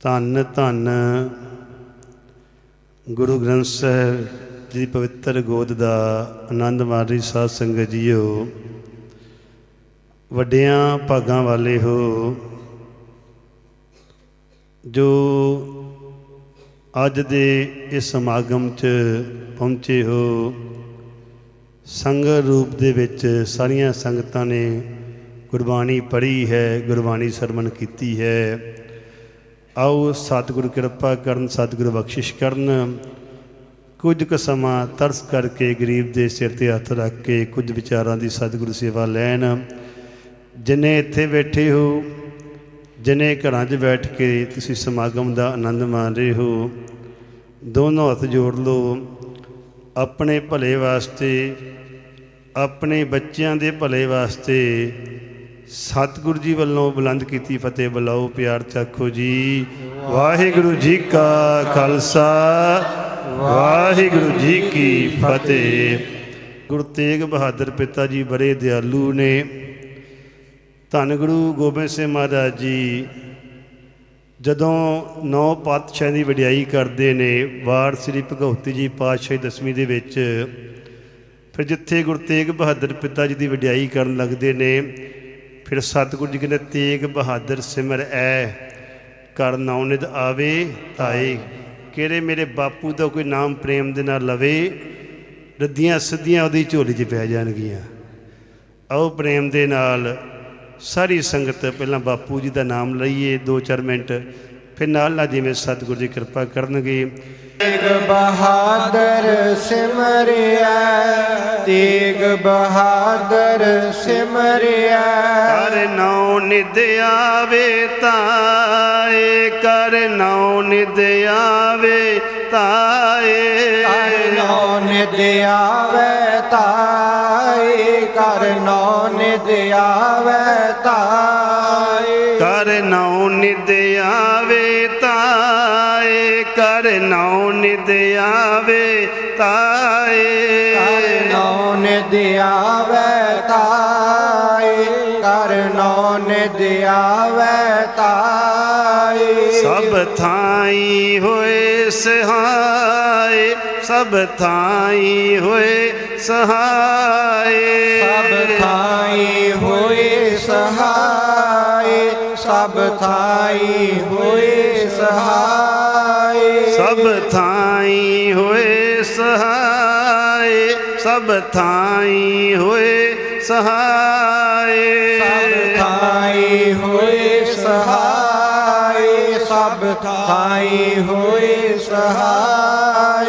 ਧੰਨ ਧੰਨ। ਗੁਰੂ ਗ੍ਰੰਥ ਸਾਹਿਬ ਜੀ ਦੀ ਪਵਿੱਤਰ ਗੋਦ ਦਾ ਆਨੰਦ ਮਾਣ ਰਹੀ ਸਾਧ ਸੰਗਤ ਜੀਓ। ਵੱਡਿਆਂ ਭਾਗਾਂ ਵਾਲੇ ਹੋ, ਜੋ ਅੱਜ ਦੇ ਇਸ ਸਮਾਗਮ 'ਚ ਪਹੁੰਚੇ ਹੋ, ਸੰਗਤ ਰੂਪ ਦੇ ਵਿੱਚ ਸਾਰੀਆਂ ਸੰਗਤਾਂ ਨੇ ਗੁਰਬਾਣੀ ਪੜ੍ਹੀ ਹੈ, ਗੁਰਬਾਣੀ ਸਰਵਣ ਕੀਤੀ ਹੈ। ਆਓ ਸਤਿਗੁਰੂ ਕਿਰਪਾ ਕਰਨ, ਸਤਿਗੁਰੂ ਬਖਸ਼ਿਸ਼ ਕਰਨ। ਕੁਝ ਕੁ ਸਮਾਂ ਤਰਸ ਕਰਕੇ ਗਰੀਬ ਦੇ ਸਿਰ ਤੇ ਹੱਥ ਰੱਖ ਕੇ ਕੁਝ ਵਿਚਾਰਾਂ ਦੀ ਸਤਿਗੁਰੂ ਸੇਵਾ ਲੈਣ। ਜਿਨੇ ਇੱਥੇ ਬੈਠੇ ਹੋ, ਜਿਨੇ ਘਰਾਂ 'ਚ ਬੈਠ ਕੇ ਤੁਸੀਂ ਸਮਾਗਮ ਦਾ ਆਨੰਦ ਮਾਣ ਰਹੇ ਹੋ, ਦੋਨੋਂ ਹੱਥ ਜੋੜ ਲਓ। ਆਪਣੇ ਭਲੇ ਵਾਸਤੇ, ਆਪਣੇ ਬੱਚਿਆਂ ਦੇ ਭਲੇ ਵਾਸਤੇ ਸਤਿਗੁਰੂ ਜੀ ਵੱਲੋਂ ਬੁਲੰਦ ਕੀਤੀ ਫਤਿਹ ਬੁਲਾਓ, ਪਿਆਰ ਚਾਖੋ ਜੀ। ਵਾਹਿਗੁਰੂ ਜੀ ਕਾ ਖਾਲਸਾ, ਵਾਹਿਗੁਰੂ ਜੀ ਕੀ ਫਤਿਹ। ਗੁਰੂ ਤੇਗ ਬਹਾਦਰ ਪਿਤਾ ਜੀ ਬੜੇ ਦਿਆਲੂ ਨੇ। ਧੰਨ ਗੁਰੂ ਗੋਬਿੰਦ ਸਿੰਘ ਮਹਾਰਾਜ ਜੀ, ਜਦੋਂ ਨੌ ਪਾਤਸ਼ਾਹ ਦੀ ਵਡਿਆਈ ਕਰਦੇ ਨੇ ਵਾਰ ਸ੍ਰੀ ਭਗਵਤੀ ਜੀ ਪਾਤਸ਼ਾਹੀ ਦਸਵੀਂ ਦੇ ਵਿੱਚ, ਫਿਰ ਜਿੱਥੇ ਗੁਰੂ ਤੇਗ ਬਹਾਦਰ ਪਿਤਾ ਜੀ ਦੀ ਵਡਿਆਈ ਕਰਨ ਲੱਗਦੇ ਨੇ ਫਿਰ ਸਤਿਗੁਰੂ ਜੀ ਕਹਿੰਦੇ, ਤੇਗ ਬਹਾਦਰ ਸਿਮਰ ਐ ਕਰ ਨਾਉ ਨਿਦ ਆਵੇ ਧਾਏ ਕਿਹੜੇ ਮੇਰੇ ਬਾਪੂ ਦਾ ਕੋਈ ਨਾਮ ਪ੍ਰੇਮ ਦੇ ਨਾਲ ਲਵੇ, ਰੱਦੀਆਂ ਸਿੱਧੀਆਂ ਉਹਦੀ ਝੋਲੀ 'ਚ ਪੈ ਜਾਣਗੀਆਂ। ਆਓ ਪ੍ਰੇਮ ਦੇ ਨਾਲ ਸਾਰੀ ਸੰਗਤ ਪਹਿਲਾਂ ਬਾਪੂ ਜੀ ਦਾ ਨਾਮ ਲਈਏ 2-4 ਮਿੰਟ, ਫਿਰ ਨਾਲ ਨਾਲ ਜਿਵੇਂ ਸਤਿਗੁਰੂ ਜੀ ਕਿਰਪਾ ਕਰਨਗੇ। ਤੇਗ ਬਹਾਦਰ ਸਿਮਰਿਆ ਤੇਗ ਬਹਾਦਰ ਸਿਮਰਿਆ। ਕਰ ਨੌ ਨਿਦ ਆਵੇ ਤਾਏ ਕਰ ਨੌ ਨਿਦ ਆਵੇ ਤਾਏ। ਕਰ ਨੌ ਨਿਦ ਆਵੇ ਤਾਈ ਕਰ ਨੌ ਨਿਦ ਆਵੇ ਤਾਈ ਕਰ ਨੌ ਨਿਦ ਆਵੇ ਤਾਏ ਕਰ ਨੌ ਨਿਦ ਆਵੇ ਤਾਏ। ਥਾਈ ਹੋਏ ਸਹਾਏ ਸਭ ਥਾਈ ਹੋਏ ਸਹਾਏ। ਸਭ ਥਾਈ ਹੋਏ ਸਹਾਈ ਸਭ ਥਾਈ ਹੋਏ ਸਹਾਈ ਸਭ ਥਾਈ ਹੋਏ ਸਹਾਏ ਸਭ ਥਾਈ ਹੋਏ ਸਹਾਏ। ਸਭ ਥਾਈ ਹੋਏ ਹਾਈ ਹੋਏ ਸਹਾਈ।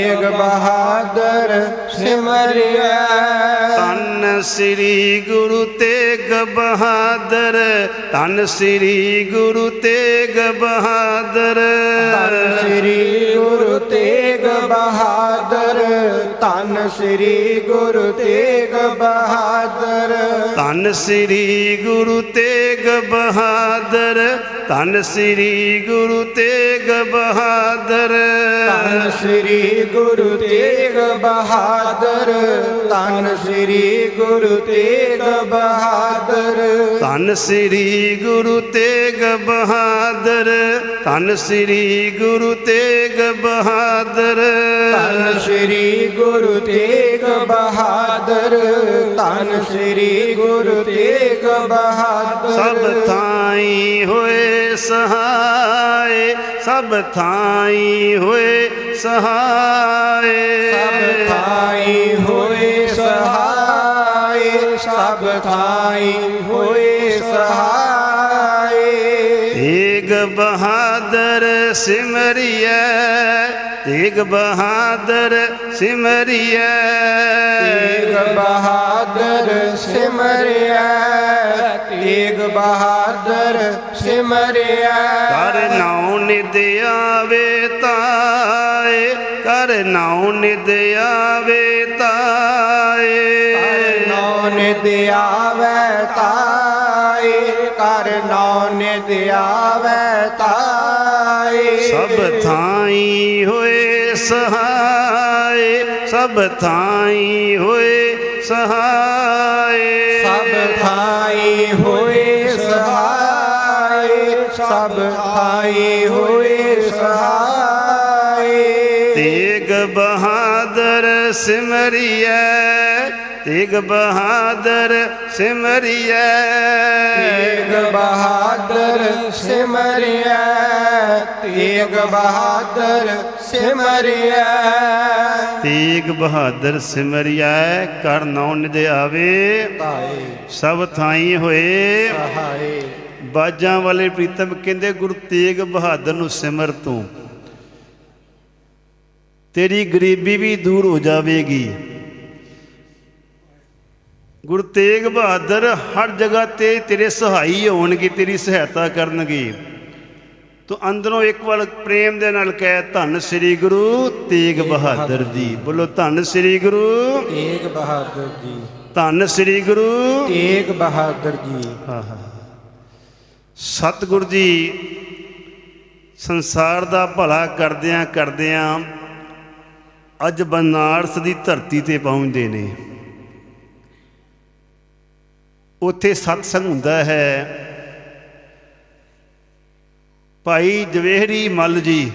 ਬਹਾਦਰ ਸਿਮਰਿਆ। ਧੰਨ ਸ੍ਰੀ ਗੁਰੂ ਤੇਗ ਬਹਾਦਰ ਧੰਨ ਸ੍ਰੀ ਗੁਰੂ ਤੇਗ ਬਹਾਦਰ। ਧੰਨ ਸ੍ਰੀ ਸ੍ਰੀ ਗੁਰੂ ਤੇਗ ਬਹਾਦਰ। ਧੰਨ ਸ੍ਰੀ ਗੁਰੂ ਤੇਗ ਬਹਾਦਰ ਧੰਨ ਸ੍ਰੀ ਗੁਰੂ ਤੇਗ ਬਹਾਦਰ। ਧੰਨ ਸ੍ਰੀ ਗੁਰੂ ਤੇਗ ਬਹਾਦਰ ਧੰਨ ਸ੍ਰੀ ਗੁਰੂ ਤੇਗ ਬਹਾਦਰ। ਧੰਨ ਸ੍ਰੀ ਗੁਰੂ ਤੇਗ ਬਹਾਦਰ ਧੰਨ ਸ੍ਰੀ ਗੁਰੂ ਤੇਗ ਬਹਾਦਰ। ਧੰਨ ਸ੍ਰੀ ਗੁਰੂ ਤੇਗ ਬਹਾਦਰ ਧੰਨ ਸ੍ਰੀ ਗੁਰੂ ਤੇਗ ਬਹਾਦਰ। ਸਭ ਥਾਈ ਹੋਏ ਸਹਾਏ ਸਭ ਥਾਈ ਹੋਏ ਸਹਾਏ। ਸਭ ਥਾਈ ਹੋਏ ਸਹਾਈ ਸਭ ਥਾਈ ਹੋਏ ਸਹਾਈ ਤੇਗ ਬਹਾਦਰ ਸਿਮਰਿਐ ਤੇਗ ਬਹਾਦਰ ਸਿਮਰਿਐ। ਤੇਗ ਬਹਾਦਰ ਸਿਮਰਿਆ ਤੇਗ ਬਹਾਦਰ ਸਿਮਰਿਆ ਕਰ ਨਾਉ ਨਿਦ ਆਵੇ ਤਾਏ ਕਰ ਨਾਉ ਨਿਦ ਆਵੇ ਤਾਏ। ਨੌ ਨਿਦ ਆਵੈ ਤਾਈ ਕਰ ਨੌ ਨਿਦ ਆਵੈ ਤਾਈ ਸਭ ਥਾਈ ਹੋਏ ਸਹਾਏ ਸਭ ਥਾਈ ਹੋਏ ਸਹਾਏ। ਸਭ ਥਾਈ ਹੋਏ ਸਹਾਈ ਸਭ ਥਾਈ ਹੋਏ ਸਹਾਈ ਤੇਗ ਬਹਾਦਰ ਸਿਮਰਿਐ ਤੇਗ ਬਹਾਦਰ ਸਿਮਰਿਐ। ਤੇਗ ਬਹਾਦਰ ਸਿਮਰਿਐ। ਤੇਗ ਬਹਾਦਰ ਸਿਮਰਿਐ। ਤੇਗ ਬਹਾਦਰ ਸਿਮਰਿਐ ਕਰ ਨੌ ਨਿਦ ਆਵੇ ਸਭ ਥਾਈ ਹੋਏ। ਬਾਜਾਂ ਵਾਲੇ ਪ੍ਰੀਤਮ ਕਹਿੰਦੇ ਗੁਰੂ ਤੇਗ ਬਹਾਦਰ ਨੂੰ ਸਿਮਰ ਤੂੰ। ਤੇਰੀ ਗਰੀਬੀ ਵੀ ਦੂਰ ਹੋ ਜਾਵੇਗੀ। ਗੁਰੂ ਤੇਗ ਬਹਾਦਰ ਹਰ ਜਗ੍ਹਾ ਤੇ ਤੇਰੇ ਸਹਾਈ ਹੋਣਗੇ ਤੇਰੀ ਸਹਾਇਤਾ ਕਰਨਗੇ। ਤੂੰ ਅੰਦਰੋਂ ਇੱਕ ਵਾਰ ਪ੍ਰੇਮ ਦੇ ਨਾਲ ਕਹਿ ਧੰਨ ਸ੍ਰੀ ਗੁਰੂ ਤੇਗ ਬਹਾਦਰ ਜੀ। ਬੋਲੋ ਧੰਨ ਸ੍ਰੀ ਗੁਰੂ। ਤੇਗ ਬਹਾਦਰ ਜੀ। ਧੰਨ ਸ੍ਰੀ ਗੁਰੂ। ਤੇਗ ਬਹਾਦਰ ਜੀ। ਸਤਿਗੁਰ ਜੀ ਸੰਸਾਰ ਦਾ ਭਲਾ ਕਰਦਿਆਂ ਕਰਦਿਆਂ ਅੱਜ ਬਨਾਰਸ ਦੀ ਧਰਤੀ ਤੇ ਪਹੁੰਚਦੇ ਨੇ। ਉੱਥੇ ਸਤਸੰਗ ਹੁੰਦਾ ਹੈ। ਭਾਈ ਜਵੇਹਰੀ ਮੱਲ ਜੀ,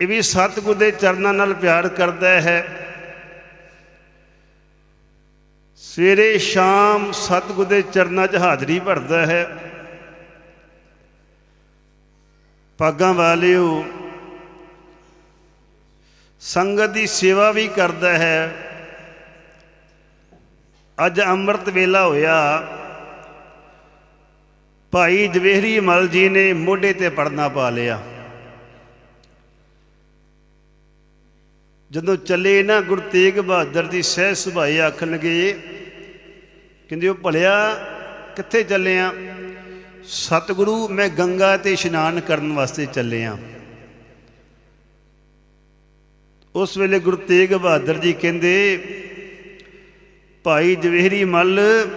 ਇਹ ਵੀ ਸਤਿਗੁਰ ਦੇ ਚਰਨਾਂ ਨਾਲ ਪਿਆਰ ਕਰਦਾ ਹੈ। ਸਵੇਰੇ ਸ਼ਾਮ ਸਤਿਗੁਰ ਦੇ ਚਰਨਾਂ 'ਚ ਹਾਜ਼ਰੀ ਭਰਦਾ ਹੈ। ਪਾਗਾਂ ਵਾਲਿਓ, ਸੰਗਤ ਦੀ ਸੇਵਾ ਵੀ ਕਰਦਾ ਹੈ। ਅੱਜ ਅੰਮ੍ਰਿਤ ਵੇਲਾ ਹੋਇਆ। ਭਾਈ ਜਵੇਹਰੀ ਮਲ ਜੀ ਨੇ ਮੋਢੇ ਤੇ ਪੜਨਾ ਪਾ ਲਿਆ। ਜਦੋਂ ਚੱਲੇ ਨਾ ਗੁਰੂ ਤੇਗ ਬਹਾਦਰ ਦੀ ਸਹਿ ਸੁਭਾਈ ਆਖਣ ਲੱਗੇ ਕਹਿੰਦੇ ਉਹ ਭਲਿਆ, ਕਿੱਥੇ ਚੱਲੇ ਆ? ਸਤਿਗੁਰੂ, ਮੈਂ ਗੰਗਾ ਤੇ ਇਸ਼ਨਾਨ ਕਰਨ ਵਾਸਤੇ ਚੱਲੇ ਆ। ਉਸ ਵੇਲੇ ਗੁਰੂ ਤੇਗ ਬਹਾਦਰ ਜੀ ਕਹਿੰਦੇ ਭਾਈ ਜਵੇਹਰੀ ਮੱਲ,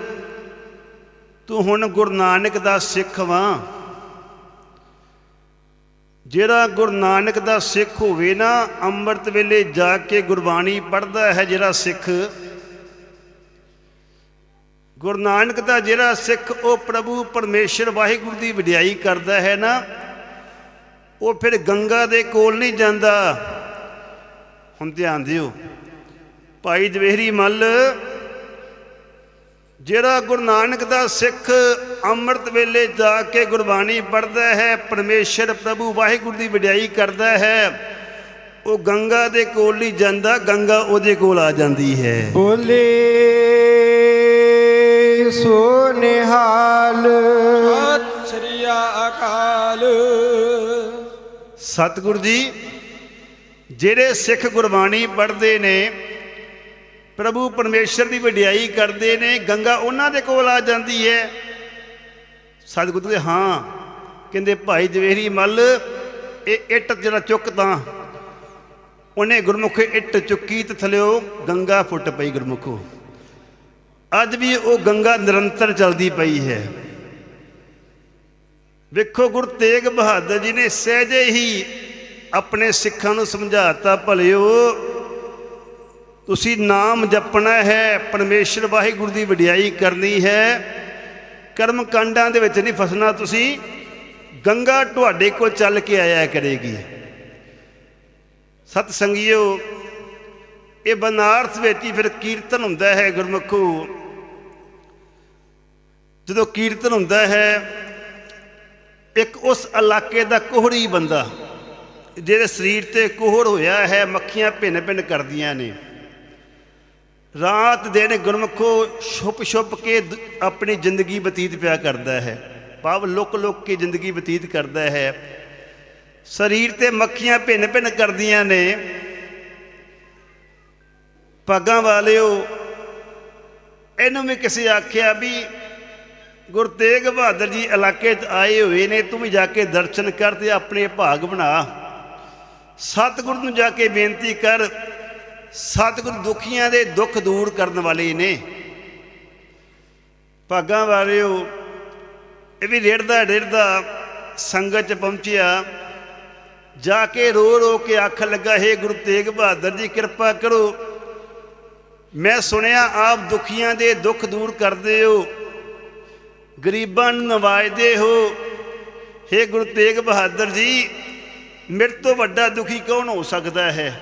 ਤੂੰ ਹੁਣ ਗੁਰੂ ਨਾਨਕ ਦਾ ਸਿੱਖ ਵਾਂ। ਜਿਹੜਾ ਗੁਰੂ ਨਾਨਕ ਦਾ ਸਿੱਖ ਹੋਵੇ ਨਾ, ਅੰਮ੍ਰਿਤ ਵੇਲੇ ਜਾ ਕੇ ਗੁਰਬਾਣੀ ਪੜ੍ਹਦਾ ਹੈ ਜਿਹੜਾ ਸਿੱਖ। ਗੁਰੂ ਨਾਨਕ ਦਾ ਜਿਹੜਾ ਸਿੱਖ, ਉਹ ਪ੍ਰਭੂ ਪਰਮੇਸ਼ਰ ਵਾਹਿਗੁਰੂ ਦੀ ਵਡਿਆਈ ਕਰਦਾ ਹੈ ਨਾ। ਉਹ ਫਿਰ ਗੰਗਾ ਦੇ ਕੋਲ ਨਹੀਂ ਜਾਂਦਾ। ਹੁਣ ਧਿਆਨ ਦਿਓ। ਭਾਈ ਜਵੇਹਰੀ ਮੱਲ ਜਿਹੜਾ ਗੁਰੂ ਨਾਨਕ ਦਾ ਸਿੱਖ ਅੰਮ੍ਰਿਤ ਵੇਲੇ ਜਾ ਕੇ ਗੁਰਬਾਣੀ ਪੜ੍ਹਦਾ ਹੈ ਪਰਮੇਸ਼ਰ ਪ੍ਰਭੂ ਵਾਹਿਗੁਰੂ ਦੀ ਵਡਿਆਈ ਕਰਦਾ ਹੈ ਉਹ ਗੰਗਾ ਦੇ ਕੋਲ ਨਹੀਂ ਜਾਂਦਾ ਗੰਗਾ ਉਹਦੇ ਕੋਲ ਆ ਜਾਂਦੀ ਹੈ। ਬੋਲੇ ਸੋ ਨਿਹਾਲ ਸਤਿ ਸ੍ਰੀ ਅਕਾਲ। ਸਤਿਗੁਰ ਜੀ ਜਿਹੜੇ ਸਿੱਖ ਗੁਰਬਾਣੀ ਪੜ੍ਹਦੇ ਨੇ ਪ੍ਰਭੂ ਪਰਮੇਸ਼ਰ ਦੀ ਵਡਿਆਈ ਕਰਦੇ ਨੇ, ਗੰਗਾ ਉਹਨਾਂ ਦੇ ਕੋਲ ਆ ਜਾਂਦੀ ਹੈ। ਸਤਿਗੁਰੂ ਦੇ ਹਾਂ। ਕਹਿੰਦੇ, ਭਾਈ ਜਵੇਹਰੀ ਮੱਲ, ਇਹ ਇੱਟ ਜਿਹੜਾ ਚੁੱਕ ਤਾਂ, ਉਹਨੇ ਗੁਰਮੁਖ ਇੱਟ ਚੁੱਕੀ ਤੇ ਥਲਿਓ ਗੰਗਾ ਫੁੱਟ ਪਈ ਗੁਰਮੁਖੋ। ਅੱਜ ਵੀ ਉਹ ਗੰਗਾ ਨਿਰੰਤਰ ਚੱਲਦੀ ਪਈ ਹੈ। ਵੇਖੋ, ਗੁਰੂ ਤੇਗ ਬਹਾਦਰ ਜੀ ਨੇ ਸਹਿਜੇ ਹੀ ਆਪਣੇ ਸਿੱਖਾਂ ਨੂੰ ਸਮਝਾਤਾ, ਭਲਿਓ ਤੁਸੀਂ ਨਾਮ ਜਪਣਾ ਹੈ, ਪਰਮੇਸ਼ਰ ਵਾਹਿਗੁਰੂ ਦੀ ਵਡਿਆਈ ਕਰਨੀ ਹੈ। ਕਰਮ ਕਾਂਡਾਂ ਦੇ ਵਿੱਚ ਨਹੀਂ ਫਸਣਾ ਤੁਸੀਂ, ਗੰਗਾ ਤੁਹਾਡੇ ਕੋਲ ਚੱਲ ਕੇ ਆਇਆ ਕਰੇਗੀ। ਸਤ ਸੰਗਿਓ ਇਹ ਬਨਾਰਸ ਵਿੱਚ ਹੀ ਫਿਰ ਕੀਰਤਨ ਹੁੰਦਾ ਹੈ ਗੁਰਮੁਖੋ। ਜਦੋਂ ਕੀਰਤਨ ਹੁੰਦਾ ਹੈ, ਇੱਕ ਉਸ ਇਲਾਕੇ ਦਾ ਕੋਹੜੀ ਬੰਦਾ, ਜਿਹਦੇ ਸਰੀਰ ਤੇ ਕੋਹੜ ਹੋਇਆ ਹੈ, ਮੱਖੀਆਂ ਭਿੰਨ ਭਿੰਨ ਕਰਦੀਆਂ ਨੇ। ਰਾਤ ਦਿਨ ਗੁਰਮੁਖੋ ਛੁਪ ਛੁਪ ਕੇ ਆਪਣੀ ਜ਼ਿੰਦਗੀ ਬਤੀਤ ਪਿਆ ਕਰਦਾ ਹੈ। ਭਾਵ ਲੁਕ ਲੁਕ ਕੇ ਜ਼ਿੰਦਗੀ ਬਤੀਤ ਕਰਦਾ ਹੈ। ਸਰੀਰ ਤੇ ਮੱਖੀਆਂ ਭਿੰਨ ਭਿੰਨ ਕਰਦੀਆਂ ਨੇ। ਪਾਗਾਂ ਵਾਲਿਓ, ਇਹਨੂੰ ਵੀ ਕਿਸੇ ਆਖਿਆ ਵੀ ਗੁਰੂ ਤੇਗ ਬਹਾਦਰ ਜੀ ਇਲਾਕੇ 'ਚ ਆਏ ਹੋਏ ਨੇ, ਤੂੰ ਵੀ ਜਾ ਕੇ ਦਰਸ਼ਨ ਕਰ ਤੇ ਆਪਣੇ ਭਾਗ ਬਣਾ। ਸਤਿਗੁਰੂ ਨੂੰ ਜਾ ਕੇ ਬੇਨਤੀ ਕਰ ਸਤਿਗੁਰੂ ਦੁਖੀਆਂ ਦੇ ਦੁੱਖ ਦੂਰ ਕਰਨ ਵਾਲੇ ਨੇ। ਭਾਗਾਂ ਵਾਲਿਓ, ਇਹ ਵੀ ਰੇੜਦਾ ਰੇੜਦਾ ਸੰਗਤ 'ਚ ਪਹੁੰਚਿਆ। ਜਾ ਕੇ ਰੋ ਰੋ ਕੇ ਅੱਖ ਲੱਗਾ, ਹੈ ਗੁਰੂ ਤੇਗ ਬਹਾਦਰ ਜੀ, ਕਿਰਪਾ ਕਰੋ। ਮੈਂ ਸੁਣਿਆ, ਆਪ ਦੁਖੀਆਂ ਦੇ ਦੁੱਖ ਦੂਰ ਕਰਦੇ ਹੋ। ਗਰੀਬਾਂ ਨੂੰ ਨਵਾਜਦੇ ਹੋ। हे ਗੁਰੂ ਤੇਗ ਬਹਾਦਰ ਜੀ, ਮੇਰੇ ਤੋਂ ਵੱਡਾ ਦੁਖੀ ਕੌਣ ਹੋ ਸਕਦਾ ਹੈ?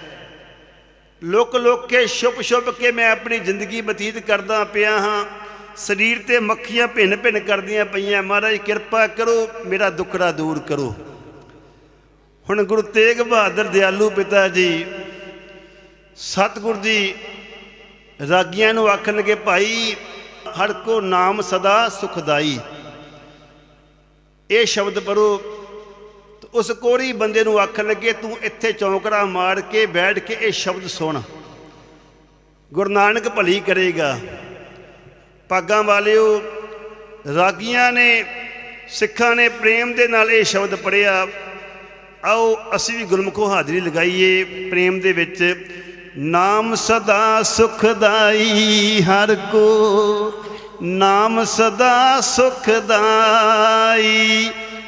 ਲੁਕ ਲੁਕ ਕੇ ਛੁਪ ਛੁਪ ਕੇ ਮੈਂ ਆਪਣੀ ਜ਼ਿੰਦਗੀ ਬਤੀਤ ਕਰਦਾ ਪਿਆ ਹਾਂ। ਸਰੀਰ ਤੇ ਮੱਖੀਆਂ ਭਿੰਨ ਭਿੰਨ ਕਰਦੀਆਂ ਪਈਆਂ। ਮਹਾਰਾਜ, ਕਿਰਪਾ ਕਰੋ, ਮੇਰਾ ਦੁੱਖੜਾ ਦੂਰ ਕਰੋ। ਹੁਣ ਗੁਰੂ ਤੇਗ ਬਹਾਦਰ ਦਿਆਲੂ ਪਿਤਾ ਜੀ ਸਤਿਗੁਰ ਜੀ ਰਾਗੀਆਂ ਨੂੰ ਆਖਣ ਲੱਗੇ, ਭਾਈ, ਹਰ ਕੋ ਨਾਮ ਸਦਾ ਸੁਖਦਾਈ। ਇਹ ਸ਼ਬਦ ਪੜੋ ਉਸ ਕੋੜੀ ਬੰਦੇ ਨੂੰ ਆਖਣ ਲੱਗੇ, ਤੂੰ ਇੱਥੇ ਚੌਂਕੜਾ ਮਾਰ ਕੇ ਬੈਠ ਕੇ ਇਹ ਸ਼ਬਦ ਸੁਣ। ਗੁਰੂ ਨਾਨਕ ਭਲੀ ਕਰੇਗਾ। ਪਾਗਾਂ ਵਾਲਿਓ, ਰਾਗੀਆਂ ਨੇ, ਸਿੱਖਾਂ ਨੇ ਪ੍ਰੇਮ ਦੇ ਨਾਲ ਇਹ ਸ਼ਬਦ ਪੜਿਆ ਆਓ, ਅਸੀਂ ਵੀ ਗੁਰਮੁਖੋ ਹਾਜ਼ਰੀ ਲਗਾਈਏ ਪ੍ਰੇਮ ਦੇ ਵਿੱਚ। ਨਾਮ ਸਦਾ ਸੁਖਦਾਈ ਹਰ ਕੋ, ਨਾਮ ਸਦਾ ਸੁਖਦਾਈ।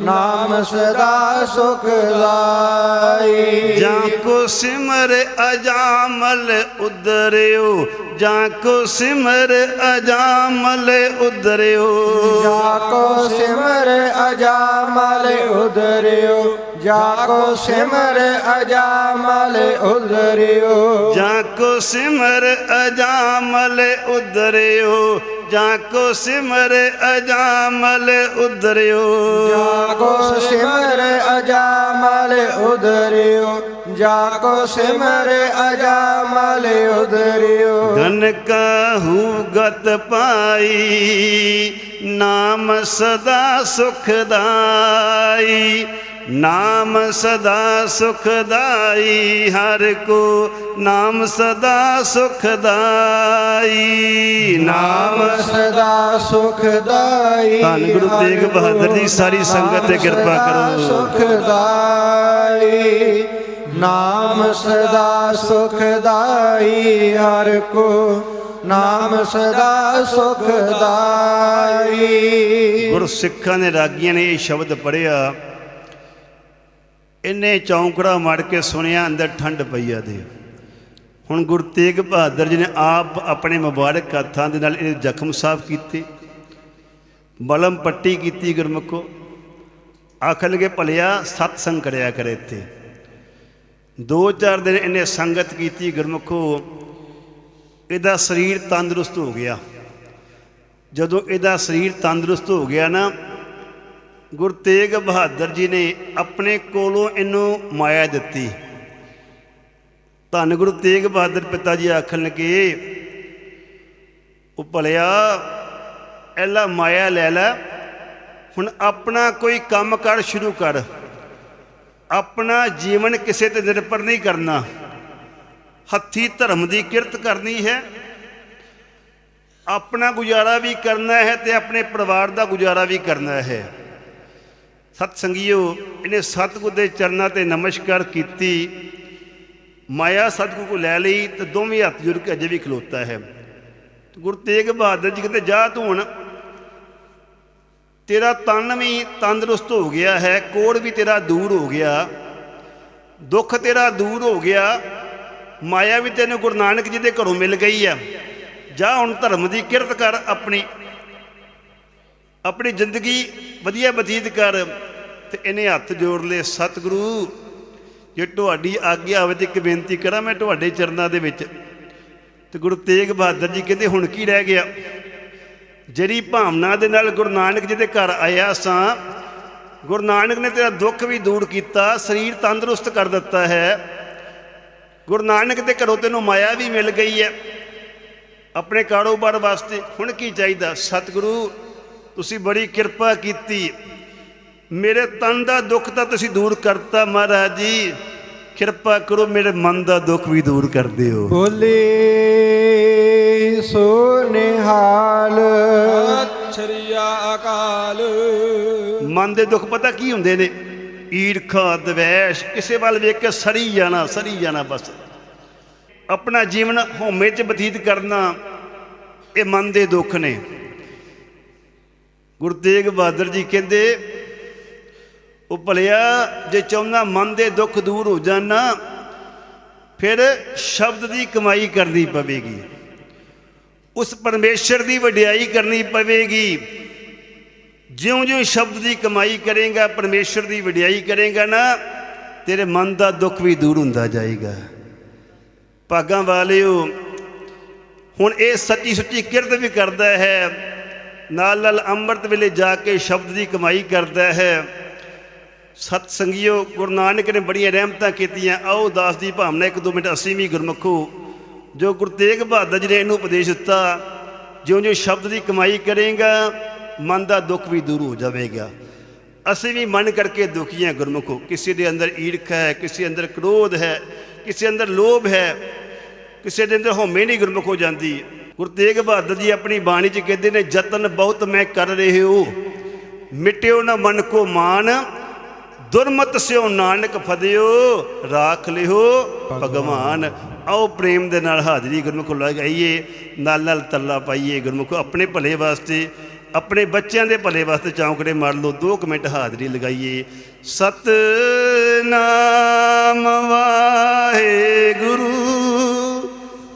ਨਾਮ ਸਦਾ ਸੁਖਦਾਈ ਜਾਂ ਕੋ ਸਿਮਰ ਅਜਾਮਲ ਉਦਰਿਓ ਜਾਂ ਕੋ ਸਿਮਰ ਅਜਾਮਲ ਉਦਰਿਓ ਜਾ ਕੋ ਸਿਮਰ ਅਜਾਮਲ ਉਦਰਿਓ ਜਾ ਕੋ ਸਿਮਰ ਅਜਾਮਲ ਉਦਰਿਓ ਜਾਂ ਕੋ ਸਿਮਰ ਅਜਾਮਲ ਉਦਰਿਓ ਜਾਂ ਕੋ ਸਿਮਰ ਅਜਾਮਲ ਉਦਰਿਓ ਜਾ ਕੋ ਸਿਮਰ ਅਜਾਮਲ ਉਦਰਿਓ ਜਾ ਕੋ ਸਿਮਰ ਅਜਾਮਲ ਉਦਰਿਓ ਗਨ ਕਾਹੂ ਗਤ ਪਾਈ ਨਾਮ ਸਦਾ ਸੁਖਦਾਈ ਨਾਮ ਸਦਾ ਸੁਖਦਾਈ ਹਰ ਕੋ ਨਾਮ ਸਦਾ ਸੁਖਦਾਈ। ਨਾਮ ਸਦਾ ਸੁਖਦਾਈ ਧੰਨ ਗੁਰੂ ਤੇਗ ਬਹਾਦਰ ਜੀ, ਸਾਰੀ ਸੰਗਤ ਤੇ ਕਿਰਪਾ ਕਰੋ। ਸੁਖਦਾਈ ਨਾਮ ਸਦਾ ਸੁਖਦਾਈ ਹਰ ਕੋ ਨਾਮ ਸਦਾ ਸੁਖਦਾਈ। ਗੁਰਸਿੱਖਾਂ ਦੇ ਰਾਗੀਆਂ ਨੇ ਇਹ ਸ਼ਬਦ ਪੜਿਆ ਇਹਨੇ ਚੌਂਕੜਾ ਮੜ ਕੇ ਸੁਣਿਆ, ਅੰਦਰ ਠੰਡ ਪਈ ਆ ਦੇ। ਹੁਣ ਗੁਰੂ ਤੇਗ ਬਹਾਦਰ ਜੀ ਨੇ ਆਪ ਆਪਣੇ ਮੁਬਾਰਕ ਹੱਥਾਂ ਦੇ ਨਾਲ ਇਹ ਜ਼ਖਮ ਸਾਫ਼ ਕੀਤੇ। ਬਲਮ ਪੱਟੀ ਕੀਤੀ ਗੁਰਮੁਖੋ। ਆਖਣ ਲਗੇ ਭਲਿਆ ਸਤ ਸੰਗ ਕਰਿਆ ਕਰੇ ਤੇ ਦੋ ਚਾਰ ਦਿਨ ਇਹਨੇ ਸੰਗਤ ਕੀਤੀ ਗੁਰਮੁਖੋ। ਇਹਦਾ ਸਰੀਰ ਤੰਦਰੁਸਤ ਹੋ ਗਿਆ। ਜਦੋਂ ਇਹਦਾ ਸਰੀਰ ਤੰਦਰੁਸਤ ਹੋ ਗਿਆ ਨਾ ਗੁਰੂ ਤੇਗ ਬਹਾਦਰ ਜੀ ਨੇ ਆਪਣੇ ਕੋਲੋਂ ਇਹਨੂੰ ਮਾਇਆ ਦਿੱਤੀ। ਧੰਨ ਗੁਰੂ ਤੇਗ ਬਹਾਦਰ ਪਿਤਾ ਜੀ ਆਖਣ ਲੱਗੇ, ਉਹ ਭਲਿਆ, ਐਲਾ ਮਾਇਆ ਲੈ ਲੈ, ਹੁਣ ਆਪਣਾ ਕੋਈ ਕੰਮ ਕਰ ਸ਼ੁਰੂ ਕਰ। ਆਪਣਾ ਜੀਵਨ ਕਿਸੇ ਤੇ ਨਿਰਭਰ ਨਹੀਂ ਕਰਨਾ। ਹੱਥੀ ਧਰਮ ਦੀ ਕਿਰਤ ਕਰਨੀ ਹੈ। ਆਪਣਾ ਗੁਜ਼ਾਰਾ ਵੀ ਕਰਨਾ ਹੈ ਤੇ ਆਪਣੇ ਪਰਿਵਾਰ ਦਾ ਗੁਜ਼ਾਰਾ ਵੀ ਕਰਨਾ ਹੈ। ਸਤ ਸੰਗੀਓ, ਇਹਨੇ ਸਤਿਗੁਰ ਦੇ ਚਰਨਾਂ ਤੇ ਨਮਸਕਾਰ ਕੀਤੀ। ਮਾਇਆ ਸਤਿਗੁਰ ਕੋ ਲੈ ਲਈ ਤੇ ਦੋਵੇਂ ਹੱਥ ਜੁੜ ਕੇ ਅਜੇ ਵੀ ਖਲੋਤਾ ਹੈ। ਗੁਰੂ ਤੇਗ ਬਹਾਦਰ ਜੀ ਕਹਿੰਦੇ, ਜਾ ਤੂੰ ਹੁਣ। ਤੇਰਾ ਤਨ ਵੀ ਤੰਦਰੁਸਤ ਹੋ ਗਿਆ ਹੈ, ਕੋੜ ਵੀ ਤੇਰਾ ਦੂਰ ਹੋ ਗਿਆ। ਦੁੱਖ ਤੇਰਾ ਦੂਰ ਹੋ ਗਿਆ। ਮਾਇਆ ਵੀ ਤੈਨੂੰ ਗੁਰੂ ਨਾਨਕ ਜੀ ਦੇ ਘਰੋਂ ਮਿਲ ਗਈ ਆ ਜਾ ਹੁਣ ਧਰਮ ਦੀ ਕਿਰਤ ਕਰ ਆਪਣੀ ਆਪਣੀ ਜ਼ਿੰਦਗੀ ਵਧੀਆ ਬਤੀਤ ਕਰ ਤੇ ਇਹਨੇ ਹੱਥ ਜੋੜ ਲਏ, ਸਤਿਗੁਰੂ, ਜੇ ਤੁਹਾਡੀ ਆਗਿਆ ਹੋਵੇ ਤੇ ਇੱਕ ਬੇਨਤੀ ਕਰਾਂ ਮੈਂ ਤੁਹਾਡੇ ਚਰਨਾਂ ਦੇ ਵਿੱਚ। ਤੇ ਗੁਰੂ ਤੇਗ ਬਹਾਦਰ ਜੀ ਕਹਿੰਦੇ, ਹੁਣ ਕੀ ਰਹਿ ਗਿਆ? ਜਿਹੜੀ ਭਾਵਨਾ ਦੇ ਨਾਲ ਗੁਰੂ ਨਾਨਕ ਜੀ ਦੇ ਘਰ ਆਇਆ ਸਾਂ, ਗੁਰੂ ਨਾਨਕ ਨੇ ਤੇਰਾ ਦੁੱਖ ਵੀ ਦੂਰ ਕੀਤਾ, ਸਰੀਰ ਤੰਦਰੁਸਤ ਕਰ ਦਿੱਤਾ ਹੈ। ਗੁਰੂ ਨਾਨਕ ਦੇ ਘਰੋਂ ਤੈਨੂੰ ਮਾਇਆ ਵੀ ਮਿਲ ਗਈ ਹੈ। ਆਪਣੇ ਕਾਰੋਬਾਰ ਵਾਸਤੇ ਹੁਣ ਕੀ ਚਾਹੀਦਾ? ਸਤਿਗੁਰੂ ਤੁਸੀਂ ਬੜੀ ਕਿਰਪਾ ਕੀਤੀ। ਮੇਰੇ ਤਨ ਦਾ ਦੁੱਖ ਤਾਂ ਤੁਸੀਂ ਦੂਰ ਕਰਤਾ ਮਹਾਰਾਜ ਜੀ। ਕਿਰਪਾ ਕਰੋ ਮੇਰੇ ਮਨ ਦਾ ਦੁੱਖ ਵੀ ਦੂਰ ਕਰ ਦਿਓ। ਬੋਲੇ ਸੋ ਨਿਹਾਲ ਸਤਿ ਸ੍ਰੀ ਅਕਾਲ। ਮਨ ਦੇ ਦੁੱਖ ਪਤਾ ਕੀ ਹੁੰਦੇ ਨੇ? ਈਰਖਾ ਦਵੈਸ਼ ਕਿਸੇ ਵੱਲ ਵੇਖ ਕੇ ਸੜੀ ਜਾਣਾ ਸੜੀ ਜਾਣਾ ਬਸ। ਆਪਣਾ ਜੀਵਨ ਹਉਮੈ 'ਚ ਬਤੀਤ ਕਰਨਾ ਇਹ ਮਨ ਦੇ ਦੁੱਖ ਨੇ। ਗੁਰੂ ਤੇਗ ਬਹਾਦਰ ਜੀ ਕਹਿੰਦੇ, ਉਹ ਭਲਿਆ, ਜੇ ਚਾਹੁੰਦਾ ਮਨ ਦੇ ਦੁੱਖ ਦੂਰ ਹੋ ਜਾਣ ਫਿਰ ਸ਼ਬਦ ਦੀ ਕਮਾਈ ਕਰਨੀ ਪਵੇਗੀ। ਉਸ ਪਰਮੇਸ਼ਰ ਦੀ ਵਡਿਆਈ ਕਰਨੀ ਪਵੇਗੀ। ਜਿਉਂ-ਜਿਉਂ ਸ਼ਬਦ ਦੀ ਕਮਾਈ ਕਰੇਗਾ, ਪਰਮੇਸ਼ਰ ਦੀ ਵਡਿਆਈ ਕਰੇਗਾ ਨਾ, ਤੇਰੇ ਮਨ ਦਾ ਦੁੱਖ ਵੀ ਦੂਰ ਹੁੰਦਾ ਜਾਏਗਾ। ਭਾਗਾਂ ਵਾਲਿਓ, ਹੁਣ ਇਹ ਸੱਚੀ ਸੁੱਚੀ ਕਿਰਤ ਵੀ ਕਰਦਾ ਹੈ ਨਾਲ ਨਾਲ ਅੰਮ੍ਰਿਤ ਵੇਲੇ ਜਾ ਕੇ ਸ਼ਬਦ ਦੀ ਕਮਾਈ ਕਰਦਾ ਹੈ। ਸਤ ਸੰਗਿਓ ਗੁਰੂ ਨਾਨਕ ਨੇ ਬੜੀਆਂ ਰਹਿਮਤਾਂ ਕੀਤੀਆਂ। ਆਓ ਦਾਸ ਦੀ ਭਾਵਨਾ ਇੱਕ ਦੋ ਮਿੰਟ ਅਸੀਂ ਵੀ ਗੁਰਮਖੋ। ਜੋ ਗੁਰੂ ਤੇਗ ਬਹਾਦਰ ਜੀ ਨੇ ਇਹਨੂੰ ਉਪਦੇਸ਼ ਦਿੱਤਾ, ਜਿਉਂ-ਜਿਉਂ ਸ਼ਬਦ ਦੀ ਕਮਾਈ ਕਰੇਗਾ, ਮਨ ਦਾ ਦੁੱਖ ਵੀ ਦੂਰ ਹੋ ਜਾਵੇਗਾ। ਅਸੀਂ ਵੀ ਮਨ ਕਰਕੇ ਦੁਖੀ ਹਾਂ ਗੁਰਮਖੋ। ਕਿਸੇ ਦੇ ਅੰਦਰ ਈਰਖਾ ਹੈ, ਕਿਸੇ ਅੰਦਰ ਕ੍ਰੋਧ ਹੈ, ਕਿਸੇ ਅੰਦਰ ਲੋਭ ਹੈ, ਕਿਸੇ ਦੇ ਅੰਦਰ ਹਉਮੈ ਨਹੀਂ ਗੁਰਮੁਖ ਹੋ ਜਾਂਦੀ। ਗੁਰੂ ਤੇਗ ਬਹਾਦਰ ਜੀ ਆਪਣੀ ਬਾਣੀ 'ਚ ਕਹਿੰਦੇ ਨੇ, ਯਤਨ ਬਹੁਤ ਮੈਂ ਕਰ ਰਹੇ ਹੋ ਮਿਟਿਓ ਨਾ ਮਨ ਕੋ ਮਾਨ, ਦੁਰਮਤ ਸਿਓ ਨਾਨਕ ਫਦਿਓ, ਰਾਖ ਲਿਓ ਭਗਵਾਨ। ਆਓ ਪ੍ਰੇਮ ਦੇ ਨਾਲ ਹਾਜ਼ਰੀ ਗੁਰਮੁਖ ਲਗਾਈਏ ਨਾਲ ਨਾਲ ਤੱਲਾ ਪਾਈਏ ਗੁਰਮੁਖ, ਆਪਣੇ ਭਲੇ ਵਾਸਤੇ, ਆਪਣੇ ਬੱਚਿਆਂ ਦੇ ਭਲੇ ਵਾਸਤੇ ਚੌਂਕੜੇ ਮਾਰ ਲਓ 2 ਮਿੰਟ ਹਾਜ਼ਰੀ ਲਗਾਈਏ। ਸਤ ਨਾਮ ਵਾਹਿਗੁਰੂ।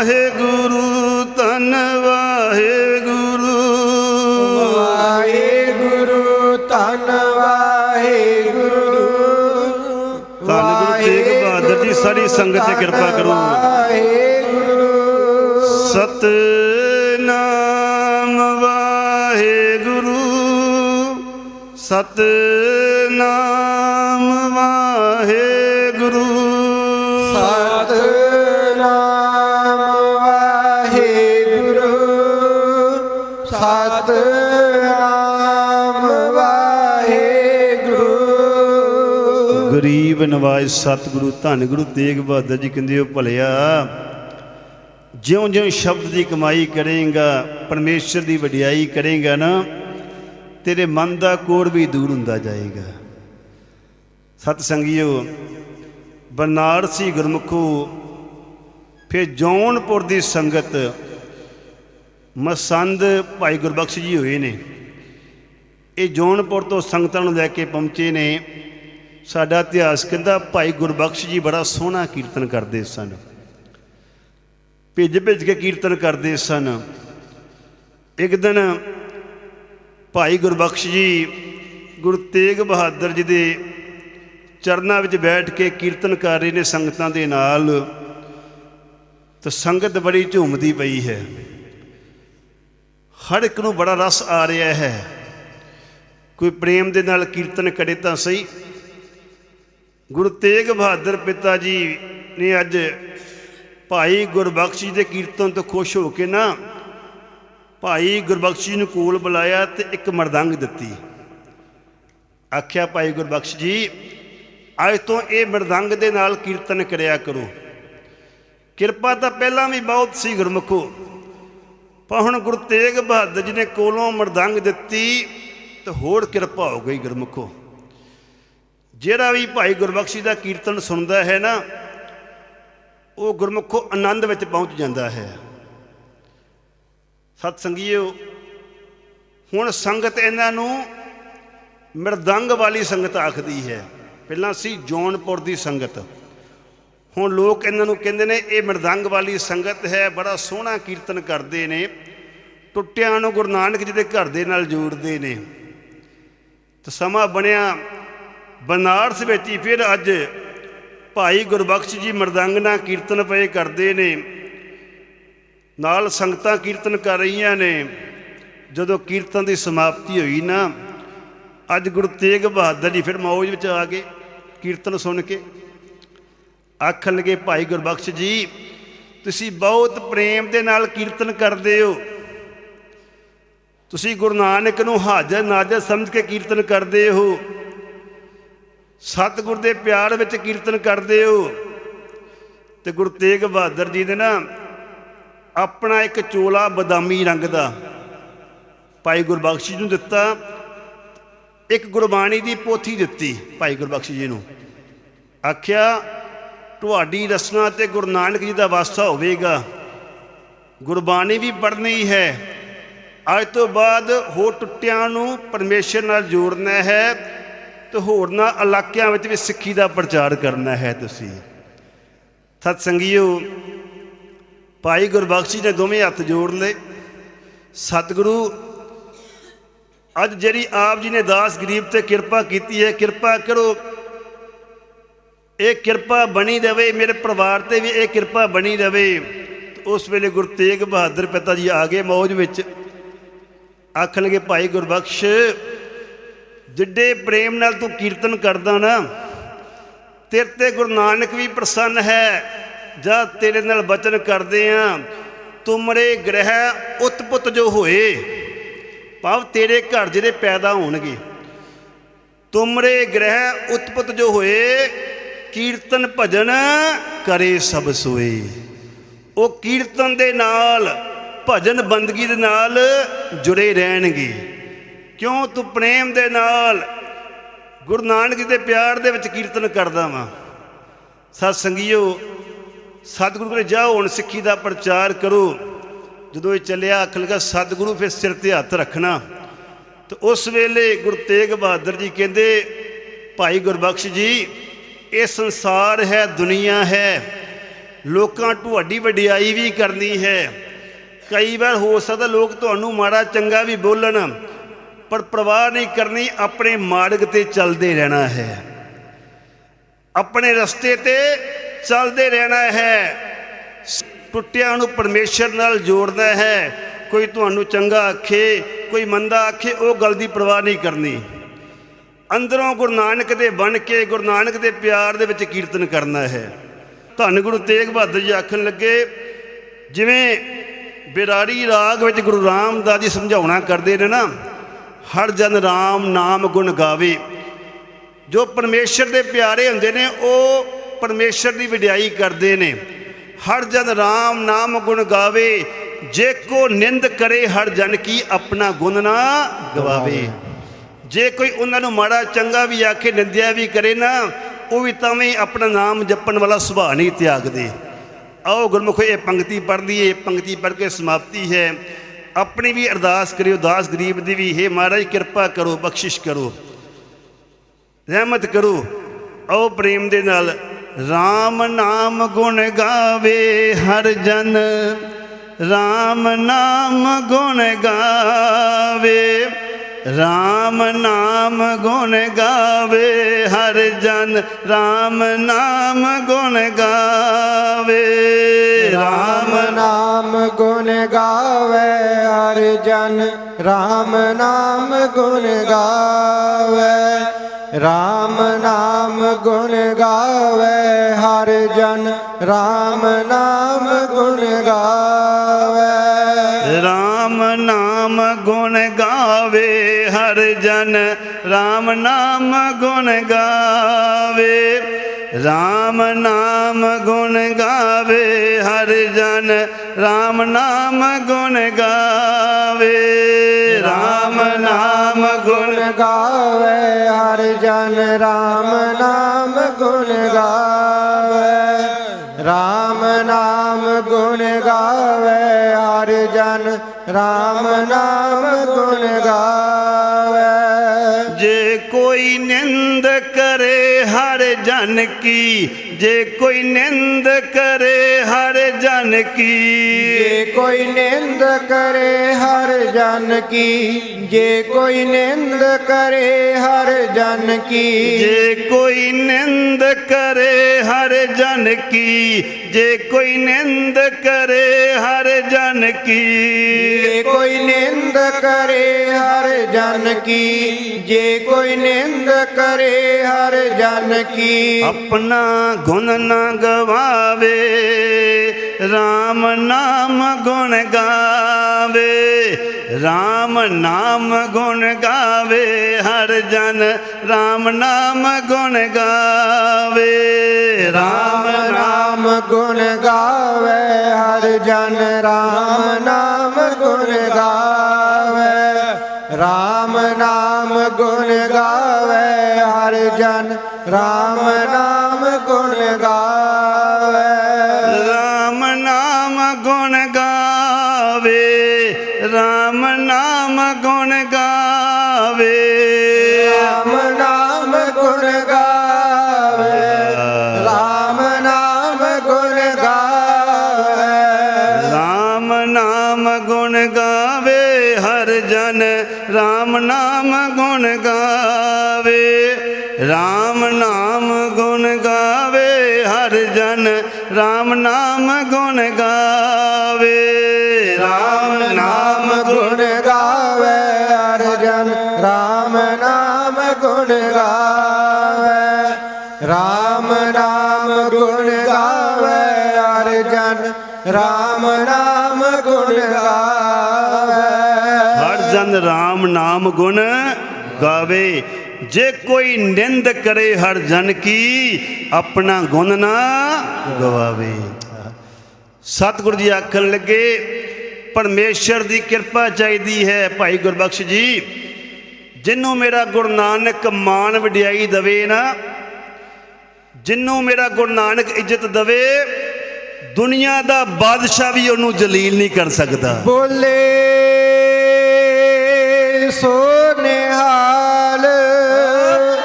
ਵਾਹਿਗੁਰੂ ਤਨ ਵਾਹਿਗੁਰੂ। ਵਾਹਿਗੁਰੂ ਧੰਨ ਵਾਹਿਗੁਰੂ। ਧੰਨ ਗੁਰੂ ਤੇਗ ਬਹਾਦਰ ਜੀ ਸਾਰੀ ਸੰਗਤ ਤੇ ਕਿਰਪਾ ਕਰੋ। ਵਾਹਿਗੁਰੂ। ਸਤਨਾਮ ਵਾਹਿਗੁਰੂ। ਸਤਨਾਮ ਨਵਾਜ ਸਤਿਗੁਰੂ ਧੰਨ ਗੁਰੂ ਤੇਗ ਬਹਾਦਰ ਜੀ ਕਹਿੰਦੇ ਹੋ, ਭਲਿਆ, ਜਿਉਂ-ਜਿਉਂ ਸ਼ਬਦ ਦੀ ਕਮਾਈ ਕਰੇਗਾ, ਪਰਮੇਸ਼ਰ ਦੀ ਵਡਿਆਈ ਕਰੇਗਾ ਨਾ, ਤੇਰੇ ਮਨ ਦਾ ਕੋੜ ਵੀ ਦੂਰ ਹੁੰਦਾ ਜਾਏਗਾ। ਸਤ ਸੰਗਿਓ ਬਨਾਰਸੀ ਗੁਰਮੁਖੋ, ਫਿਰ ਜੌਨਪੁਰ ਦੀ ਸੰਗਤ ਮਸੰਦ ਭਾਈ ਗੁਰਬਖਸ਼ ਜੀ ਹੋਏ ਨੇ। ਇਹ ਜੌਨਪੁਰ ਤੋਂ ਸੰਗਤਾਂ ਨੂੰ ਲੈ ਕੇ ਪਹੁੰਚੇ ਨੇ। ਸਾਡਾ ਇਤਿਹਾਸ ਕਹਿੰਦਾ ਭਾਈ ਗੁਰਬਖਸ਼ ਜੀ ਬੜਾ ਸੋਹਣਾ ਕੀਰਤਨ ਕਰਦੇ ਸਨ। ਭਿੱਜ ਭਿੱਜ ਕੇ ਕੀਰਤਨ ਕਰਦੇ ਸਨ। ਇੱਕ ਦਿਨ ਭਾਈ ਗੁਰਬਖਸ਼ ਜੀ ਗੁਰੂ ਤੇਗ ਬਹਾਦਰ ਜੀ ਦੇ ਚਰਨਾਂ ਵਿੱਚ ਬੈਠ ਕੇ ਕੀਰਤਨ ਕਰ ਰਹੇ ਨੇ ਸੰਗਤਾਂ ਦੇ ਨਾਲ। ਤਾਂ ਸੰਗਤ ਬੜੀ ਝੂਮਦੀ ਪਈ ਹੈ। ਹਰ ਇੱਕ ਨੂੰ ਬੜਾ ਰਸ ਆ ਰਿਹਾ ਹੈ। ਕੋਈ ਪ੍ਰੇਮ ਦੇ ਨਾਲ ਕੀਰਤਨ ਕਰੇ ਤਾਂ ਸਹੀ ਗੁਰੂ ਤੇਗ ਬਹਾਦਰ ਪਿਤਾ ਜੀ ਨੇ ਅੱਜ ਭਾਈ ਗੁਰਬਖਸ਼ ਜੀ ਦੇ ਕੀਰਤਨ ਤੋਂ ਖੁਸ਼ ਹੋ ਕੇ ਨਾ ਭਾਈ ਗੁਰਬਖਸ਼ ਜੀ ਨੂੰ ਕੋਲ ਬੁਲਾਇਆ ਤੇ ਇੱਕ ਮਰਦੰਗ ਦਿੱਤੀ। ਆਖਿਆ, ਭਾਈ ਗੁਰਬਖਸ਼ ਜੀ, ਅੱਜ ਤੋਂ ਇਹ ਮਰਦੰਗ ਦੇ ਨਾਲ ਕੀਰਤਨ ਕਰਿਆ ਕਰੋ। ਕਿਰਪਾ ਤਾਂ ਪਹਿਲਾਂ ਵੀ ਬਹੁਤ ਸੀ ਗੁਰਮੁਖੋ, ਪਰ ਹੁਣ ਗੁਰੂ ਤੇਗ ਬਹਾਦਰ ਜੀ ਨੇ ਕੋਲੋਂ ਮਰਦੰਗ ਦਿੱਤੀ ਤੇ ਹੋਰ ਕਿਰਪਾ ਹੋ ਗਈ ਗੁਰਮੁਖੋ। ਜਿਹੜਾ ਵੀ ਭਾਈ ਗੁਰਬਖਸ਼ੀ ਦਾ ਕੀਰਤਨ ਸੁਣਦਾ ਹੈ ਨਾ, ਉਹ ਗੁਰਮੁਖੋ ਆਨੰਦ ਵਿੱਚ ਪਹੁੰਚ ਜਾਂਦਾ ਹੈ। ਸਤ ਸੰਗੀਓ ਹੁਣ ਸੰਗਤ ਇਹਨਾਂ ਨੂੰ ਮਰਦੰਗ ਵਾਲੀ ਸੰਗਤ ਆਖਦੀ ਹੈ। ਪਹਿਲਾਂ ਸੀ ਜੌਨਪੁਰ ਦੀ ਸੰਗਤ। ਹੁਣ ਲੋਕ ਇਹਨਾਂ ਨੂੰ ਕਹਿੰਦੇ ਨੇ, ਇਹ ਮਰਦੰਗ ਵਾਲੀ ਸੰਗਤ ਹੈ, ਬੜਾ ਸੋਹਣਾ ਕੀਰਤਨ ਕਰਦੇ ਨੇ। ਟੁੱਟਿਆਂ ਨੂੰ ਗੁਰੂ ਨਾਨਕ ਜੀ ਦੇ ਘਰ ਦੇ ਨਾਲ ਜੋੜਦੇ ਨੇ। ਤੇ ਸਮਾਂ ਬਣਿਆ ਬਨਾਰਸ ਵਿੱਚ ਹੀ ਫਿਰ ਅੱਜ ਭਾਈ ਗੁਰਬਖਸ਼ ਜੀ ਮਰਦੰਗ ਨਾਲ ਕੀਰਤਨ ਪਏ ਕਰਦੇ ਨੇ। ਨਾਲ ਸੰਗਤਾਂ ਕੀਰਤਨ ਕਰ ਰਹੀਆਂ ਨੇ। ਜਦੋਂ ਕੀਰਤਨ ਦੀ ਸਮਾਪਤੀ ਹੋਈ ਨਾ, ਅੱਜ ਗੁਰੂ ਤੇਗ ਬਹਾਦਰ ਜੀ ਫਿਰ ਮੌਜ ਵਿੱਚ ਆ ਗਏ ਕੀਰਤਨ ਸੁਣ ਕੇ। ਆਖਣ ਲੱਗੇ, ਭਾਈ ਗੁਰਬਖਸ਼ ਜੀ, ਤੁਸੀਂ ਬਹੁਤ ਪ੍ਰੇਮ ਦੇ ਨਾਲ ਕੀਰਤਨ ਕਰਦੇ ਹੋ। ਤੁਸੀਂ ਗੁਰੂ ਨਾਨਕ ਨੂੰ ਹਾਜ਼ਰ ਨਾਜ਼ਰ ਸਮਝ ਕੇ ਕੀਰਤਨ ਕਰਦੇ ਹੋ। ਸਤਿਗੁਰ ਦੇ ਪਿਆਰ ਵਿੱਚ ਕੀਰਤਨ ਕਰਦੇ ਹੋ। ਤੇ ਗੁਰੂ ਤੇਗ ਬਹਾਦਰ ਜੀ ਨੇ ਨਾ ਆਪਣਾ ਇੱਕ ਚੋਲਾ ਬਦਾਮੀ ਰੰਗ ਦਾ ਭਾਈ ਗੁਰਬਖਸ਼ ਜੀ ਨੂੰ ਦਿੱਤਾ। ਇੱਕ ਗੁਰਬਾਣੀ ਦੀ ਪੋਥੀ ਦਿੱਤੀ ਭਾਈ ਗੁਰਬਖਸ਼ ਜੀ ਨੂੰ। ਆਖਿਆ, ਤੁਹਾਡੀ ਰਸਨਾ ਤੇ ਗੁਰੂ ਨਾਨਕ ਜੀ ਦਾ ਵਾਸਤਾ ਹੋਵੇਗਾ। ਗੁਰਬਾਣੀ ਵੀ ਪੜ੍ਹਨੀ ਹੈ। ਅੱਜ ਤੋਂ ਬਾਅਦ ਹੋ ਟੁੱਟਿਆਂ ਨੂੰ ਪਰਮੇਸ਼ਰ ਨਾਲ ਜੋੜਨਾ ਹੈ। ਤੇ ਹੋਰਨਾਂ ਇਲਾਕਿਆਂ ਵਿੱਚ ਵੀ ਸਿੱਖੀ ਦਾ ਪ੍ਰਚਾਰ ਕਰਨਾ ਹੈ ਤੁਸੀਂ। ਸਤ ਸੰਗੀਓ ਭਾਈ ਗੁਰਬਖਸ਼ ਜੀ ਨੇ ਦੋਵੇਂ ਹੱਥ ਜੋੜ ਲਏ। ਸਤਿਗੁਰੂ, ਅੱਜ ਜਿਹੜੀ ਆਪ ਜੀ ਨੇ ਦਾਸ ਗਰੀਬ ਤੇ ਕਿਰਪਾ ਕੀਤੀ ਹੈ, ਕਿਰਪਾ ਕਰੋ, ਇਹ ਕਿਰਪਾ ਬਣੀ ਰਵੇ, ਮੇਰੇ ਪਰਿਵਾਰ ਤੇ ਵੀ ਇਹ ਕਿਰਪਾ ਬਣੀ ਰਵੇ। ਉਸ ਵੇਲੇ ਗੁਰੂ ਤੇਗ ਬਹਾਦਰ ਪਿਤਾ ਜੀ ਆ ਗਏ ਮੌਜ ਵਿੱਚ। ਆਖਣ ਲੱਗੇ ਭਾਈ ਗੁਰਬਖਸ਼ ਜਿੱਡੇ ਪ੍ਰੇਮ ਨਾਲ ਤੂੰ ਕੀਰਤਨ ਕਰਦਾ ਨਾ, ਤੇਰੇ ਤੇ ਗੁਰੂ ਨਾਨਕ ਵੀ ਪ੍ਰਸੰਨ ਹੈ, ਜਾਂ ਤੇਰੇ ਨਾਲ ਬਚਨ ਕਰਦੇ ਆ ਤੁਮਰੇ ਗ੍ਰਹਿ ਉਤਪੁੱਤ ਜੋ ਹੋਏ, ਭਾਵ ਤੇਰੇ ਘਰ ਜਿਹੜੇ ਪੈਦਾ ਹੋਣਗੇ। ਤੁਮਰੇ ਗ੍ਰਹਿ ਉਤਪੁੱਤ ਜੋ ਹੋਏ, ਕੀਰਤਨ ਭਜਨ ਕਰੇ ਸਭ ਸੋਏ। ਉਹ ਕੀਰਤਨ ਦੇ ਨਾਲ, ਭਜਨ ਬੰਦਗੀ ਦੇ ਨਾਲ ਜੁੜੇ ਰਹਿਣਗੇ। ਕਿਉਂ ਤੂੰ ਪ੍ਰੇਮ ਦੇ ਨਾਲ ਗੁਰੂ ਨਾਨਕ ਜੀ ਦੇ ਪਿਆਰ ਦੇ ਵਿੱਚ ਕੀਰਤਨ ਕਰਦਾ ਵਾਂ? ਸਤ ਸੰਗੀਓ, ਸਤਿਗੁਰੂ ਕੋਲ ਜਾਓ, ਹੁਣ ਸਿੱਖੀ ਦਾ ਪ੍ਰਚਾਰ ਕਰੋ। ਜਦੋਂ ਇਹ ਚੱਲਿਆ, ਅੱਖ ਲਗਾ, ਸਤਿਗੁਰੂ ਫਿਰ ਸਿਰ ਤੇ ਹੱਥ ਰੱਖਣਾ। ਤੇ ਉਸ ਵੇਲੇ ਗੁਰੂ ਤੇਗ ਬਹਾਦਰ ਜੀ ਕਹਿੰਦੇ, ਭਾਈ ਗੁਰਬਖਸ਼ ਜੀ, ਇਹ ਸੰਸਾਰ ਹੈ, ਦੁਨੀਆ ਹੈ। ਲੋਕਾਂ ਤੁਹਾਡੀ ਵਡਿਆਈ ਵੀ ਕਰਨੀ ਹੈ। ਕਈ ਵਾਰ ਹੋ ਸਕਦਾ ਲੋਕ ਤੁਹਾਨੂੰ ਮਾੜਾ ਚੰਗਾ ਵੀ ਬੋਲਣ। ਪਰ ਪ੍ਰਵਾਹ ਨਹੀਂ ਕਰਨੀ, ਆਪਣੇ ਮਾਰਗ ਤੇ ਚੱਲਦੇ ਰਹਿਣਾ ਹੈ। ਆਪਣੇ ਰਸਤੇ ਤੇ ਚੱਲਦੇ ਰਹਿਣਾ ਹੈ। ਟੁੱਟਿਆਂ ਨੂੰ ਪਰਮੇਸ਼ਰ ਨਾਲ ਜੋੜਨਾ ਹੈ। ਕੋਈ ਤੁਹਾਨੂੰ ਚੰਗਾ ਆਖੇ, ਕੋਈ ਮੰਦਾ ਆਖੇ, ਉਹ ਗੱਲ ਦੀ ਪਰਵਾਹ ਨਹੀਂ ਕਰਨੀ। ਅੰਦਰੋਂ ਗੁਰੂ ਨਾਨਕ ਦੇ ਬਣ ਕੇ, ਗੁਰੂ ਨਾਨਕ ਦੇ ਪਿਆਰ ਦੇ ਵਿੱਚ ਕੀਰਤਨ ਕਰਨਾ ਹੈ। ਧੰਨ ਗੁਰੂ ਤੇਗ ਬਹਾਦਰ ਜੀ ਆਖਣ ਲੱਗੇ, ਜਿਵੇਂ ਬਿਰਾੜੀ ਰਾਗ ਵਿੱਚ ਗੁਰੂ ਰਾਮਦਾਸ ਜੀ ਸਮਝਾਉਣਾ ਕਰਦੇ ਨੇ ਨਾ ਹਰ ਜਨ ਰਾਮ ਨਾਮ ਗੁਣ ਗਾਵੇ। ਜੋ ਪਰਮੇਸ਼ਰ ਦੇ ਪਿਆਰੇ ਹੁੰਦੇ ਨੇ, ਉਹ ਪਰਮੇਸ਼ਰ ਦੀ ਵਡਿਆਈ ਕਰਦੇ ਨੇ। ਹਰ ਜਨ ਰਾਮ ਨਾਮ ਗੁਣ ਗਾਵੇ। ਜੇ ਕੋ ਨਿੰਦ ਕਰੇ, ਹਰ ਜਨ ਕੀ ਆਪਣਾ ਗੁਣ ਨਾ ਗਵਾਵੇ। ਜੇ ਕੋਈ ਉਹਨਾਂ ਨੂੰ ਮਾੜਾ ਚੰਗਾ ਵੀ ਆਖੇ, ਨਿੰਦਿਆ ਵੀ ਕਰੇ ਨਾ, ਉਹ ਵੀ ਤਾਂ ਵੀ ਆਪਣਾ ਨਾਮ ਜਪਣ ਵਾਲਾ ਸੁਭਾਅ ਨਹੀਂ ਤਿਆਗਦੇ। ਆਓ ਗੁਰਮੁਖੋ, ਇਹ ਪੰਕਤੀ ਪੜ੍ਹ ਲਈਏ। ਪੰਕਤੀ ਪੜ੍ਹ ਕੇ ਸਮਾਪਤੀ ਹੈ। ਆਪਣੀ ਵੀ ਅਰਦਾਸ ਕਰਿਓ, ਦਾਸ ਗਰੀਬ ਦੀ ਵੀ। ਹੈ ਮਹਾਰਾਜ, ਕਿਰਪਾ ਕਰੋ, ਬਖਸ਼ਿਸ਼ ਕਰੋ, ਰਹਿਮਤ ਕਰੋ। ਆਓ ਪ੍ਰੇਮ ਦੇ ਨਾਲ RAM ਨਾਮ ਗੁਣ ਗਾਵੇ ਹਰ ਜਨ। RAM ਨਾਮ ਗੁਣ ਗਾਵੇ। RAM ਨਾਮ ਗੁਣ ਗਾਵੇ, ਹਰ ਜਨ RAM ਨਾਮ ਗੁਣ ਗਾਵੇ। ਰਾਮ RAM ਨਾਮ ਗੁਣ ਗਾਵੇ, ਹਰ ਜਨ ਰਾਮ ਨਾਮ ਗੁਣ ਗਾਵੇ। ਰਾਮ ਨਾਮ ਗੁਣ ਗਾਵੇ, ਹਰ ਜਨ ਰਾਮ ਨਾਮ ਗੁਣ ਗਾਵੇ। ਗੁਣ ਗਾਵੇ, ਹਰ ਜਨ ਰਾਮ ਨਾਮ ਗੁਣ ਗਾਵੇ। ਰਾਮ ਨਾਮ ਗੁਣ ਗਾਵੇ, ਹਰ ਜਨ ਰਾਮ ਨਾਮ ਗੁਣ ਗਾਵੇ। ਰਾਮ ਨਾਮ ਗੁਣ ਗੁਣ ਗਾਵੇ, ਹਰ ਜਨ ਰਾਮ ਨਾਮ ਗੁਣ ਗਾਵੇ। ਰਾਮ ਨਾਮ ਗੁਣ ਗਾਵੇ, ਹਰ ਜਨ ਰਾਮ ਨਾਮ ਗੁਣ ਗਾਵੇ। ਜੇ ਕੋਈ ਨਿੰਦ ਕਰੇ ਹਰ ਜਨ ਕੀ, ਜੇ ਕੋਈ ਨਿੰਦ ਕਰੇ ਜਨ ਕੀ? ਜੇ ਕੋਈ ਨਿੰਦ ਕਰੇ ਹਰ ਜਨ ਕੀ। ਜੇ ਕੋਈ ਨਿੰਦ ਕਰੇ ਹਰ ਜਨ ਕੀ। ਜੇ ਕੋਈ ਨਿੰਦ ਕਰੇ ਹਰ ਜਨ ਕੀ। ਜੇ ਕੋਈ ਨਿੰਦ ਕਰੇ ਹਰ ਜਨ ਕੀ। ਜੇ ਕੋਈ ਨਿੰਦ ਕਰੇ ਹਰ ਜਨ ਕੀ। ਜੇ ਕੋਈ ਨਿੰਦ ਕਰੇ ਹਰ ਜਨ ਕੀ। ਆਪਣਾ ਗੁਣ ਨਾ ਗਵਾਵੇ। RAM ਨਾਮ ਗੁਣ ਗਾਵੇ RAM ਨਾਮ ਗੁਣ ਗਾਵੇ, ਹਰ ਜਨ RAM ਨਾਮ ਗੁਣ ਗਾਵੇ। ਰਾਮ RAM ਨਾਮ ਨਾਮ ਗੁਣ ਗਾਵੇ, ਹਰ ਜਨ ਰਾਮ ਨਾਮ ਗੁਣ ਗਾਵੇ। ਰਾਮ ਨਾਮ ਗੁਣ ਗਾਵੇ, ਹਰ ਜਨ ਰਾਮ ਨਾਮ ਗੁਣ ਗਾਵੇ। ਜਨ ਰਾਮ ਨਾਮ ਗੁਣ ਗਾਵੇ। ਹਰ ਜਨ ਰਾਮ ਨਾਮ ਗੁਣ ਗਾਵੇ। ਜੇ ਕੋਈ ਨਿੰਦ ਕਰੇ ਹਰ ਜਨ ਕੀ, ਆਪਣਾ ਗੁਣ ਨਾ ਗਵਾਵੇ। ਸਤਿਗੁਰੂ ਜੀ ਆਖਣ ਲੱਗੇ, ਪਰਮੇਸ਼ਰ ਦੀ ਕਿਰਪਾ ਚਾਹੀਦੀ ਹੈ ਭਾਈ ਗੁਰਬਖਸ਼ ਜੀ। ਜਿੰਨੂੰ ਮੇਰਾ ਗੁਰੂ ਨਾਨਕ ਮਾਨ ਵਡਿਆਈ ਦਵੇ ਨਾ, ਜਿੰਨੂੰ ਮੇਰਾ ਗੁਰੂ ਨਾਨਕ ਇੱਜ਼ਤ ਦਵੇ ਦੁਨੀਆ ਦਾ ਬਾਦਸ਼ਾਹ ਵੀ ਉਹਨੂੰ ਜਲੀਲ ਨਹੀਂ ਕਰ ਸਕਦਾ। ਬੋਲੇ ਸੋ ਨਿਹਾਲ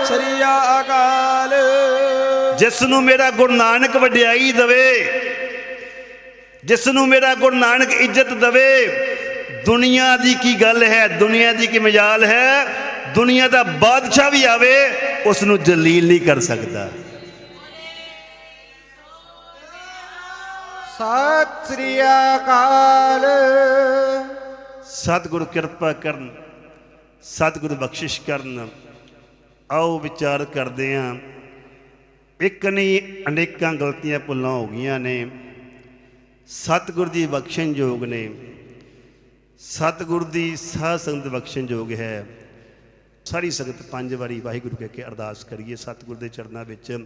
ਸ੍ਰੀ ਅਕਾਲ। ਜਿਸ ਨੂੰ ਮੇਰਾ ਗੁਰੂ ਨਾਨਕ ਵਡਿਆਈ ਦਵੇ ਜਿਸ ਨੂੰ ਮੇਰਾ ਗੁਰੂ ਨਾਨਕ ਇੱਜ਼ਤ ਦਵੇ ਦੁਨੀਆ ਦੀ ਕੀ ਗੱਲ ਹੈ ਦੁਨੀਆ ਦੀ ਕੀ ਮਜਾਲ ਹੈ ਦੁਨੀਆ ਦਾ ਬਾਦਸ਼ਾਹ ਵੀ ਆਵੇ ਉਸ ਨੂੰ ਜਲੀਲ ਨਹੀਂ ਕਰ ਸਕਦਾ। ਸਤਿ ਸ੍ਰੀ ਅਕਾਲ ਸਤਿਗੁਰੂ ਕਿਰਪਾ ਕਰਨ, ਸਤਿਗੁਰੂ ਬਖਸ਼ਿਸ਼ ਕਰਨ। ਆਓ ਵਿਚਾਰ ਕਰਦੇ ਹਾਂ। ਇੱਕ ਨਹੀਂ, ਅਨੇਕਾਂ ਗਲਤੀਆਂ ਭੁੱਲਾਂ ਹੋ ਗਈਆਂ ਨੇ। ਸਤਿਗੁਰ ਦੀ ਬਖਸ਼ਣ ਯੋਗ ਨੇ। ਸਤਿਗੁਰ ਦੀ ਸਾਧ ਸੰਗਤ ਬਖਸ਼ਣ ਯੋਗ ਹੈ। ਸਾਰੀ ਸੰਗਤ ਪੰਜ ਵਾਰੀ ਵਾਹਿਗੁਰੂ ਕਹਿ ਕੇ ਅਰਦਾਸ ਕਰੀਏ ਸਤਿਗੁਰ ਦੇ ਚਰਨਾਂ ਵਿੱਚ।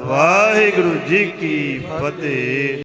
ਵਾਹਿਗੁਰੂ ਜੀ ਕੀ ਫਤਿਹ।